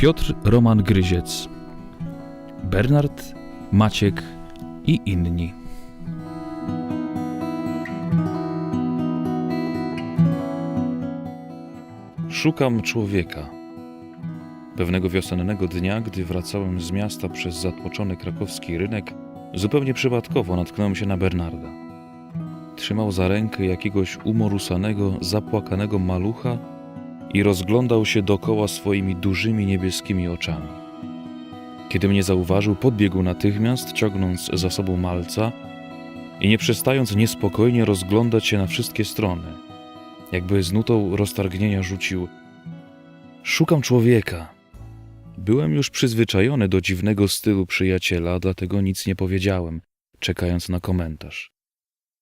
Piotr Roman Gryziec, Bernard Maciek i inni. Szukam człowieka. Pewnego wiosennego dnia, gdy wracałem z miasta przez zatłoczony krakowski rynek, zupełnie przypadkowo natknąłem się na Bernarda. Trzymał za rękę jakiegoś umorusanego, zapłakanego malucha i rozglądał się dokoła swoimi dużymi niebieskimi oczami. Kiedy mnie zauważył, podbiegł natychmiast, ciągnąc za sobą malca i nie przestając niespokojnie rozglądać się na wszystkie strony. Jakby z nutą roztargnienia rzucił: Szukam człowieka. Byłem już przyzwyczajony do dziwnego stylu przyjaciela, dlatego nic nie powiedziałem, czekając na komentarz.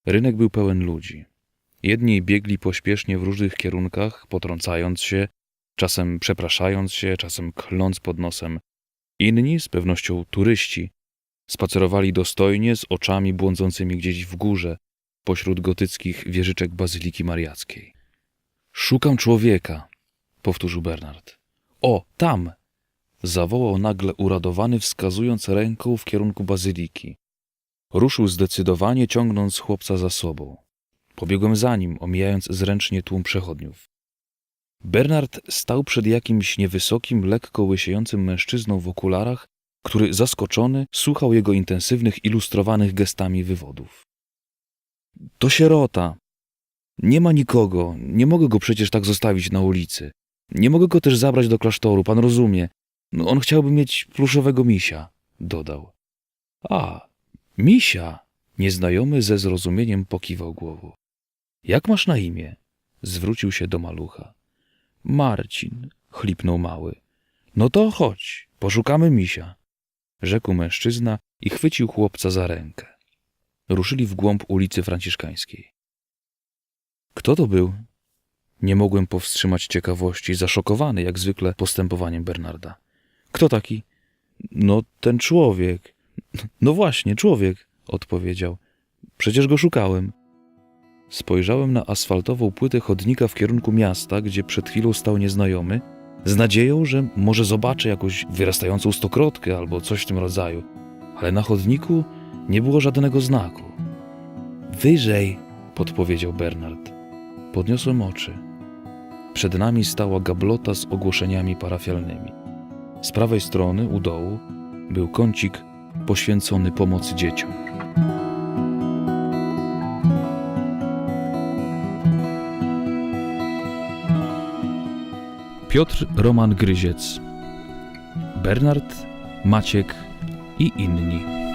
Rynek był pełen ludzi. Jedni biegli pośpiesznie w różnych kierunkach, potrącając się, czasem przepraszając się, czasem kląc pod nosem. Inni, z pewnością turyści, spacerowali dostojnie z oczami błądzącymi gdzieś w górze, pośród gotyckich wieżyczek Bazyliki Mariackiej. Szukam człowieka, powtórzył Bernard. O, tam! zawołał nagle uradowany, wskazując ręką w kierunku bazyliki. Ruszył zdecydowanie, ciągnąc chłopca za sobą. Pobiegłem za nim, omijając zręcznie tłum przechodniów. Bernard stał przed jakimś niewysokim, lekko łysiejącym mężczyzną w okularach, który zaskoczony słuchał jego intensywnych, ilustrowanych gestami wywodów. To sierota. Nie ma nikogo. Nie mogę go przecież tak zostawić na ulicy. Nie mogę go też zabrać do klasztoru, pan rozumie. No, on chciałby mieć pluszowego misia, dodał. A, misia! Nieznajomy ze zrozumieniem pokiwał głową. Jak masz na imię? Zwrócił się do malucha. Marcin, chlipnął mały. No to chodź, poszukamy misia, rzekł mężczyzna i chwycił chłopca za rękę. Ruszyli w głąb ulicy Franciszkańskiej. Kto to był? Nie mogłem powstrzymać ciekawości, zaszokowany jak zwykle postępowaniem Bernarda. Kto taki? No, ten człowiek. No właśnie, człowiek, odpowiedział. Przecież go szukałem. Spojrzałem na asfaltową płytę chodnika w kierunku miasta, gdzie przed chwilą stał nieznajomy, z nadzieją, że może zobaczę jakąś wyrastającą stokrotkę albo coś w tym rodzaju, ale na chodniku nie było żadnego znaku. Wyżej, podpowiedział Bernard. Podniosłem oczy. Przed nami stała gablota z ogłoszeniami parafialnymi. Z prawej strony, u dołu, był kącik poświęcony pomocy dzieciom. Piotr Roman Gryziec, Bernard Maciek i inni.